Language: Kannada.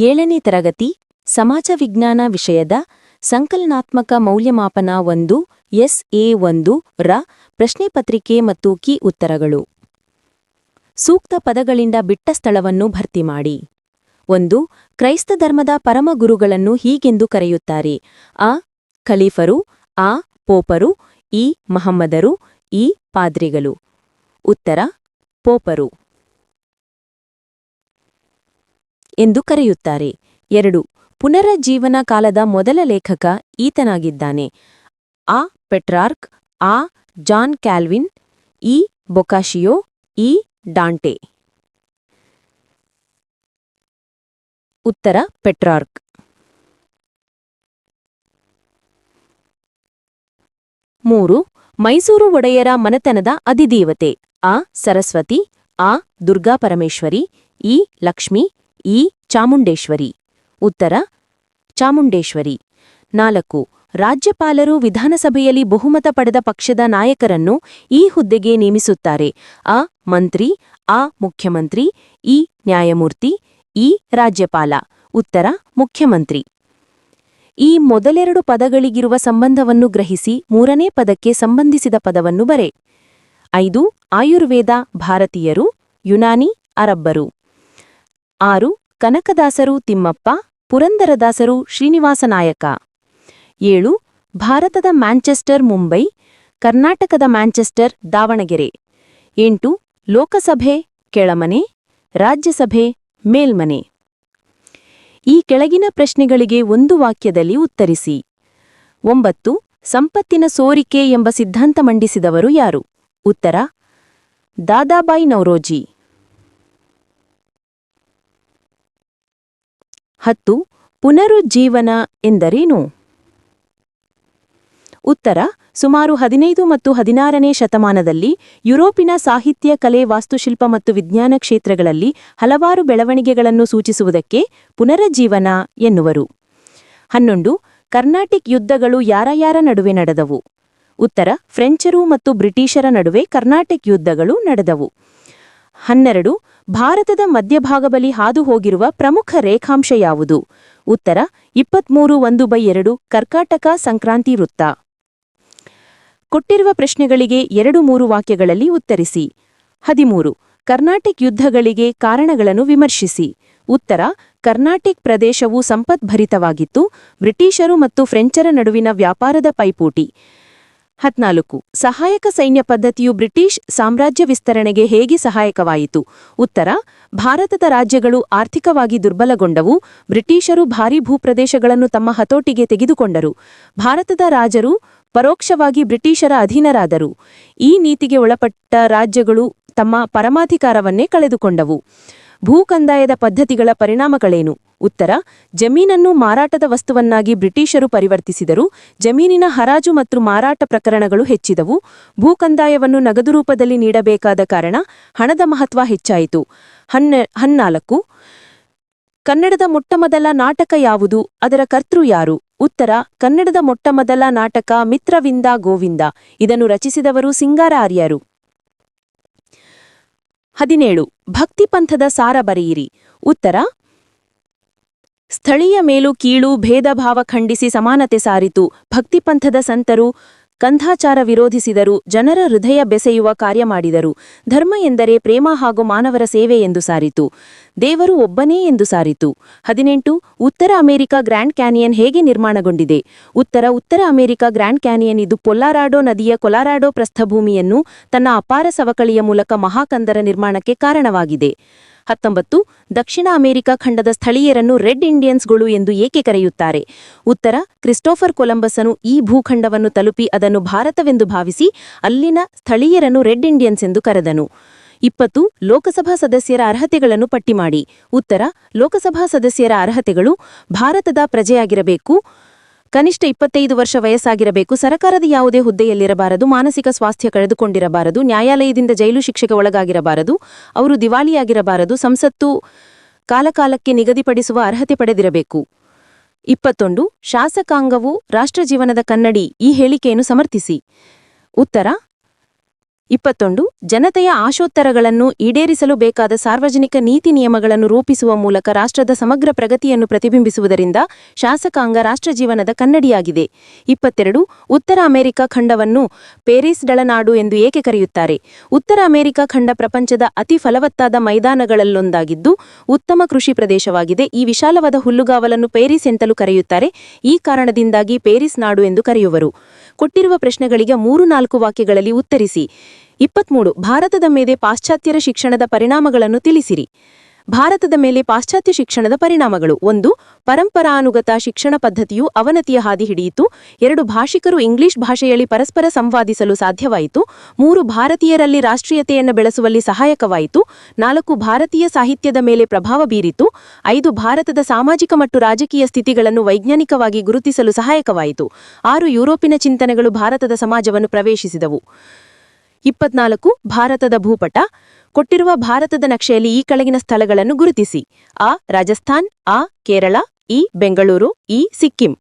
ಏಳನೇ ತರಗತಿ, ಸಮಾಜ ವಿಜ್ಞಾನ ವಿಷಯದ ಸಂಕಲನಾತ್ಮಕ ಮೌಲ್ಯಮಾಪನ ಒಂದು ಎಸ್ ಎ ಒಂದು ರ ಪ್ರಶ್ನೆ ಪತ್ರಿಕೆ ಮತ್ತು ಕಿ ಉತ್ತರಗಳು. ಸೂಕ್ತ ಪದಗಳಿಂದ ಬಿಟ್ಟ ಸ್ಥಳವನ್ನು ಭರ್ತಿ ಮಾಡಿ. ಒಂದು, ಕ್ರೈಸ್ತ ಧರ್ಮದ ಪರಮ ಗುರುಗಳನ್ನು ಹೀಗೆಂದು ಕರೆಯುತ್ತಾರೆ. ಅ ಖಲೀಫರು, ಆ, ಪೋಪರು ಇ ಮಹಮ್ಮದರು, ಈ, ಪಾದ್ರಿಗಳು. ಉತ್ತರ, ಪೋಪರು. ಎಂದು ಕರೆಯುತ್ತಾರೆ. ಎರಡು ಪುನರಜೀವನ ಕಾಲದ ಮೊದಲ ಲೇಖಕ ಈತನಾಗಿದ್ದಾನೆ. ಆ, ಪೆಟ್ರಾರ್ಕ್, ಆ, ಜಾನ್ ಕ್ಯಾಲ್ವಿನ್ ಇ ಬೊಕಾಶಿಯೋ ಇ ಡಾಂಟೆ. ಉತ್ತರ, ಪೆಟ್ರಾರ್ಕ್. ಮೂರು, ಮೈಸೂರು ಒಡೆಯರ ಮನೆತನದ ಅಧಿದೇವತೆ. ಆ, ಸರಸ್ವತಿ, ಆ, ದುರ್ಗಾಪರಮೇಶ್ವರಿ ಇ ಲಕ್ಷ್ಮಿ ಈ ಚಾಮುಂಡೇಶ್ವರಿ. ಉತ್ತರ, ಚಾಮುಂಡೇಶ್ವರಿ. ನಾಲ್ಕು, ರಾಜ್ಯಪಾಲರು ವಿಧಾನಸಭೆಯಲ್ಲಿ ಬಹುಮತ ಪಡೆದ ಪಕ್ಷದ ನಾಯಕರನ್ನು ಈ ಹುದ್ದೆಗೆ ನೇಮಿಸುತ್ತಾರೆ. ಅ, ಮಂತ್ರಿ, ಆ, ಮುಖ್ಯಮಂತ್ರಿ, ಇ, ನ್ಯಾಯಮೂರ್ತಿ, ಇ, ರಾಜ್ಯಪಾಲ. ಉತ್ತರ, ಮುಖ್ಯಮಂತ್ರಿ. ಈ ಮೊದಲೆರಡು ಪದಗಳಿಗಿರುವ ಸಂಬಂಧವನ್ನು ಗ್ರಹಿಸಿ ಮೂರನೇ ಪದಕ್ಕೆ ಸಂಬಂಧಿಸಿದ ಪದವನ್ನು ಬರೆ. ಐದು, ಆಯುರ್ವೇದ, ಭಾರತೀಯರು, ಯುನಾನಿ, ಅರಬ್ಬರು. ಆರು, ಕನಕದಾಸರು ತಿಮ್ಮಪ್ಪ, ಪುರಂದರದಾಸರು ಶ್ರೀನಿವಾಸನಾಯಕ. ಏಳು, ಭಾರತದ ಮ್ಯಾಂಚೆಸ್ಟರ್ ಮುಂಬೈ, ಕರ್ನಾಟಕದ ಮ್ಯಾಂಚೆಸ್ಟರ್ ದಾವಣಗೆರೆ. ಎಂಟು, ಲೋಕಸಭೆ, ಕೆಳಮನೆ, ರಾಜ್ಯಸಭೆ, ಮೇಲ್ಮನೆ. ಈ ಕೆಳಗಿನ ಪ್ರಶ್ನೆಗಳಿಗೆ ಒಂದು ವಾಕ್ಯದಲ್ಲಿ ಉತ್ತರಿಸಿ. ಒಂಬತ್ತು, ಸಂಪತ್ತಿನ ಸೋರಿಕೆ ಎಂಬ ಸಿದ್ಧಾಂತ ಮಂಡಿಸಿದವರು ಯಾರು? ಉತ್ತರ, ದಾದಾಬಾಯಿ ನೌರೋಜಿ ಹತ್ತು, ಪುನರುಜ್ಜೀವನ ಎಂದರೇನು? ಉತ್ತರ, ಸುಮಾರು ಹದಿನೈದು ಮತ್ತು ಹದಿನಾರನೇ ಶತಮಾನದಲ್ಲಿ ಯುರೋಪಿನ ಸಾಹಿತ್ಯ, ಕಲೆ, ವಾಸ್ತುಶಿಲ್ಪ ಮತ್ತು ವಿಜ್ಞಾನ ಕ್ಷೇತ್ರಗಳಲ್ಲಿ ಹಲವಾರು ಬೆಳವಣಿಗೆಗಳನ್ನು ಸೂಚಿಸುವುದಕ್ಕೆ ಪುನರುಜ್ಜೀವನ ಎನ್ನುವರು. ಹನ್ನೊಂದು, ಕರ್ನಾಟಿಕ್ ಯುದ್ಧಗಳು ಯಾರ ಯಾರ ನಡುವೆ ನಡೆದವು? ಉತ್ತರ, ಫ್ರೆಂಚರು ಮತ್ತು ಬ್ರಿಟಿಷರ ನಡುವೆ ಕರ್ನಾಟಿಕ್ ಯುದ್ಧಗಳು ನಡೆದವು. ಹನ್ನೆರಡು, ಭಾರತದ ಮಧ್ಯಭಾಗಬಲಿ ಹಾದು ಹೋಗಿರುವ ಪ್ರಮುಖ ರೇಖಾಂಶ ಯಾವುದು? ಉತ್ತರ, ಇಪ್ಪತ್ಮೂರು ಒಂದು ಬೈ ಎರಡು, ಕರ್ಕಾಟಕ ಸಂಕ್ರಾಂತಿ ವೃತ್ತ. ಕೊಟ್ಟಿರುವ ಪ್ರಶ್ನೆಗಳಿಗೆ ಎರಡು ಮೂರು ವಾಕ್ಯಗಳಲ್ಲಿ ಉತ್ತರಿಸಿ. ಹದಿಮೂರು, ಕರ್ನಾಟಿಕ್ ಯುದ್ಧಗಳಿಗೆ ಕಾರಣಗಳನ್ನು ವಿಮರ್ಶಿಸಿ. ಉತ್ತರ, ಕರ್ನಾಟಿಕ್ ಪ್ರದೇಶವು ಸಂಪದ್ಭರಿತವಾಗಿತ್ತು ಬ್ರಿಟಿಷರು ಮತ್ತು ಫ್ರೆಂಚರ ನಡುವಿನ ವ್ಯಾಪಾರದ ಪೈಪೋಟಿ. ಹತ್ನಾಲ್ಕು ಸಹಾಯಕ ಸೈನ್ಯ ಪದ್ಧತಿಯು ಬ್ರಿಟಿಷ್ ಸಾಮ್ರಾಜ್ಯ ವಿಸ್ತರಣೆಗೆ ಹೇಗೆ ಸಹಾಯಕವಾಯಿತು? ಉತ್ತರ, ಭಾರತದ ರಾಜ್ಯಗಳು ಆರ್ಥಿಕವಾಗಿ ದುರ್ಬಲಗೊಂಡವು, ಬ್ರಿಟಿಷರು ಭಾರೀ ಭೂಪ್ರದೇಶಗಳನ್ನು ತಮ್ಮ ಹತೋಟಿಗೆ ತೆಗೆದುಕೊಂಡರು. ಭಾರತದ ರಾಜರು ಪರೋಕ್ಷವಾಗಿ ಬ್ರಿಟಿಷರ ಅಧೀನರಾದರು. ಈ ನೀತಿಗೆ ಒಳಪಟ್ಟ ರಾಜ್ಯಗಳು ತಮ್ಮ ಪರಮಾಧಿಕಾರವನ್ನೇ ಕಳೆದುಕೊಂಡವು. ಭೂಕಂದಾಯದ ಪದ್ಧತಿಗಳ ಪರಿಣಾಮಗಳೇನು? ಉತ್ತರ, ಜಮೀನನ್ನು ಮಾರಾಟದ ವಸ್ತುವನ್ನಾಗಿ ಬ್ರಿಟಿಷರು ಪರಿವರ್ತಿಸಿದರು, ಜಮೀನಿನ ಹರಾಜು ಮತ್ತು ಮಾರಾಟ ಪ್ರಕರಣಗಳು ಹೆಚ್ಚಿದವು, ಭೂಕಂದಾಯವನ್ನು ನಗದು ರೂಪದಲ್ಲಿ ನೀಡಬೇಕಾದ ಕಾರಣ ಹಣದ ಮಹತ್ವ ಹೆಚ್ಚಾಯಿತು. ಹನ್ನೆ, ಹನ್ನಾಲ್ಕು, ಕನ್ನಡದ ಮೊಟ್ಟಮೊದಲ ನಾಟಕ ಯಾವುದು? ಅದರ ಕರ್ತೃ ಯಾರು? ಉತ್ತರ, ಕನ್ನಡದ ಮೊಟ್ಟಮೊದಲ ನಾಟಕ ಮಿತ್ರವಿಂದ ಗೋವಿಂದ. ಇದನ್ನು ರಚಿಸಿದವರು ಸಿಂಗಾರ ಆರ್ಯರು. ಹದಿನೇಳು. ಭಕ್ತಿಪಂಥದ ಸಾರ ಬರೆಯಿರಿ. ಉತ್ತರ ಸ್ಥಳೀಯ ಮೇಲು ಕೀಳು ಭೇದಭಾವ ಖಂಡಿಸಿ ಸಮಾನತೆ ಸಾರಿತು. ಭಕ್ತಿಪಂಥದ ಸಂತರು ಕಂಧಾಚಾರ ವಿರೋಧಿಸಿದರು ಜನರ ಹೃದಯ ಬೆಸೆಯುವ ಕಾರ್ಯ ಮಾಡಿದರು. ಧರ್ಮ ಎಂದರೆ ಪ್ರೇಮ ಹಾಗೂ ಮಾನವರ ಸೇವೆ ಎಂದು ಸಾರಿತು. ದೇವರು ಒಬ್ಬನೇ ಎಂದು ಸಾರಿತು. ಹದಿನೆಂಟು, ಉತ್ತರ ಅಮೆರಿಕ ಗ್ರ್ಯಾಂಡ್ ಕ್ಯಾನಿಯನ್ ಹೇಗೆ ನಿರ್ಮಾಣಗೊಂಡಿದೆ? ಉತ್ತರ ಉತ್ತರ ಅಮೆರಿಕ ಗ್ರ್ಯಾಂಡ್ ಕ್ಯಾನಿಯನ್ ಇದು ಪೊಲ್ಲಾರಾಡೋ ನದಿಯ ಕೊಲಾರಾಡೋ ಪ್ರಸ್ಥಭೂಮಿಯನ್ನು ತನ್ನ ಅಪಾರ ಸವಕಳಿಯ ಮೂಲಕ ಮಹಾಕಂದರ ನಿರ್ಮಾಣಕ್ಕೆ ಕಾರಣವಾಗಿದೆ. ಹತ್ತೊಂಬತ್ತು ದಕ್ಷಿಣ ಅಮೆರಿಕ ಖಂಡದ ಸ್ಥಳೀಯರನ್ನು ರೆಡ್ ಇಂಡಿಯನ್ಸ್ಗಳು ಎಂದು ಏಕೆ ಕರೆಯುತ್ತಾರೆ? ಉತ್ತರ, ಕ್ರಿಸ್ಟೋಫರ್ ಕೊಲಂಬಸನು ಈ ಭೂಖಂಡವನ್ನು ತಲುಪಿ ಅದನ್ನು ಭಾರತವೆಂದು ಭಾವಿಸಿ ಅಲ್ಲಿನ ಸ್ಥಳೀಯರನ್ನು ರೆಡ್ ಇಂಡಿಯನ್ಸ್ ಎಂದು ಕರೆದನು. ಇಪ್ಪತ್ತು, ಲೋಕಸಭಾ ಸದಸ್ಯರ ಅರ್ಹತೆಗಳನ್ನು ಪಟ್ಟಿ ಮಾಡಿ. ಉತ್ತರ, ಲೋಕಸಭಾ ಸದಸ್ಯರ ಅರ್ಹತೆಗಳು ಭಾರತದ ಪ್ರಜೆಯಾಗಿರಬೇಕು. ಕನಿಷ್ಠ ಇಪ್ಪತ್ತೈದು ವರ್ಷ ವಯಸ್ಸಾಗಿರಬೇಕು. ಸರಕಾರದ ಯಾವುದೇ ಹುದ್ದೆಯಲ್ಲಿರಬಾರದು. ಮಾನಸಿಕ ಸ್ವಾಸ್ಥ್ಯ ಕಳೆದುಕೊಂಡಿರಬಾರದು. ನ್ಯಾಯಾಲಯದಿಂದ ಜೈಲು ಶಿಕ್ಷೆಗೆ ಒಳಗಾಗಿರಬಾರದು. ಅವರು ದಿವಾಳಿಯಾಗಿರಬಾರದು. ಸಂಸತ್ತು ಕಾಲಕಾಲಕ್ಕೆ ನಿಗದಿಪಡಿಸುವ ಅರ್ಹತೆ ಪಡೆದಿರಬೇಕು. ಇಪ್ಪತ್ತೊಂದು, ಶಾಸಕಾಂಗವು ರಾಷ್ಟ್ರಜೀವನದ ಕನ್ನಡಿ ಈ ಹೇಳಿಕೆಯನ್ನು ಸಮರ್ಥಿಸಿ. ಉತ್ತರ ಇಪ್ಪತ್ತೊಂದು, ಜನತೆಯ ಆಶೋತ್ತರಗಳನ್ನು ಈಡೇರಿಸಲು ಬೇಕಾದ ಸಾರ್ವಜನಿಕ ನೀತಿ ನಿಯಮಗಳನ್ನು ರೂಪಿಸುವ ಮೂಲಕ ರಾಷ್ಟ್ರದ ಸಮಗ್ರ ಪ್ರಗತಿಯನ್ನು ಪ್ರತಿಬಿಂಬಿಸುವುದರಿಂದ ಶಾಸಕಾಂಗ ರಾಷ್ಟ್ರ ಜೀವನದ ಕನ್ನಡಿಯಾಗಿದೆ. ಇಪ್ಪತ್ತೆರಡು, ಉತ್ತರ ಅಮೆರಿಕ ಖಂಡವನ್ನು ಪೇರಿಸ್ ಡಳನಾಡು ಎಂದು ಏಕೆ ಕರೆಯುತ್ತಾರೆ? ಉತ್ತರ ಅಮೆರಿಕ ಖಂಡ ಪ್ರಪಂಚದ ಅತಿ ಫಲವತ್ತಾದ ಮೈದಾನಗಳಲ್ಲೊಂದಾಗಿದ್ದು, ಉತ್ತಮ ಕೃಷಿ ಪ್ರದೇಶವಾಗಿದೆ. ಈ ವಿಶಾಲವಾದ ಹುಲ್ಲುಗಾವಲನ್ನು ಪೇರಿಸ್ ಎಂತಲೂ ಕರೆಯುತ್ತಾರೆ. ಈ ಕಾರಣದಿಂದಾಗಿ ಪೇರಿಸ್ ನಾಡು ಎಂದು ಕರೆಯುವರು. ಕೊಟ್ಟಿರುವ ಪ್ರಶ್ನೆಗಳಿಗೆ ಮೂರು ನಾಲ್ಕು ವಾಕ್ಯಗಳಲ್ಲಿ ಉತ್ತರಿಸಿ. ಇಪ್ಪತ್ಮೂರು ಭಾರತದ ಮೇಲೆ ಪಾಶ್ಚಾತ್ಯರ ಶಿಕ್ಷಣದ ಪರಿಣಾಮಗಳನ್ನು ತಿಳಿಸಿರಿ. ಭಾರತದ ಮೇಲೆ ಪಾಶ್ಚಾತ್ಯ ಶಿಕ್ಷಣದ ಪರಿಣಾಮಗಳು. ಒಂದು, ಪರಂಪರಾನುಗತ ಶಿಕ್ಷಣ ಪದ್ಧತಿಯು ಅವನತಿಯ ಹಾದಿ ಹಿಡಿಯಿತು. ಎರಡು, ಭಾಷಿಕರು ಇಂಗ್ಲಿಷ್ ಭಾಷೆಯಲ್ಲಿ ಪರಸ್ಪರ ಸಂವಾದಿಸಲು ಸಾಧ್ಯವಾಯಿತು. ಮೂರು, ಭಾರತೀಯರಲ್ಲಿ ರಾಷ್ಟ್ರೀಯತೆಯನ್ನು ಬೆಳೆಸುವಲ್ಲಿ ಸಹಾಯಕವಾಯಿತು. ನಾಲ್ಕು, ಭಾರತೀಯ ಸಾಹಿತ್ಯದ ಮೇಲೆ ಪ್ರಭಾವ ಬೀರಿತು. ಐದು, ಭಾರತದ ಸಾಮಾಜಿಕ ಮತ್ತು ರಾಜಕೀಯ ಸ್ಥಿತಿಗಳನ್ನು ವೈಜ್ಞಾನಿಕವಾಗಿ ಗುರುತಿಸಲು ಸಹಾಯಕವಾಯಿತು. ಆರು, ಯುರೋಪಿನ ಚಿಂತನೆಗಳು ಭಾರತದ ಸಮಾಜವನ್ನು ಪ್ರವೇಶಿಸಿದವು. ಇಪ್ಪತ್ನಾಲ್ಕು ಭಾರತದ ಭೂಪಟ, ಕೊಟ್ಟಿರುವ ಭಾರತದ ನಕ್ಷೆಯಲ್ಲಿ ಈ ಕೆಳಗಿನ ಸ್ಥಳಗಳನ್ನು ಗುರುತಿಸಿ. ಆ ರಾಜಸ್ಥಾನ್, ಆ ಕೇರಳ ಇ ಬೆಂಗಳೂರು ಇ ಸಿಕ್ಕಿಂ.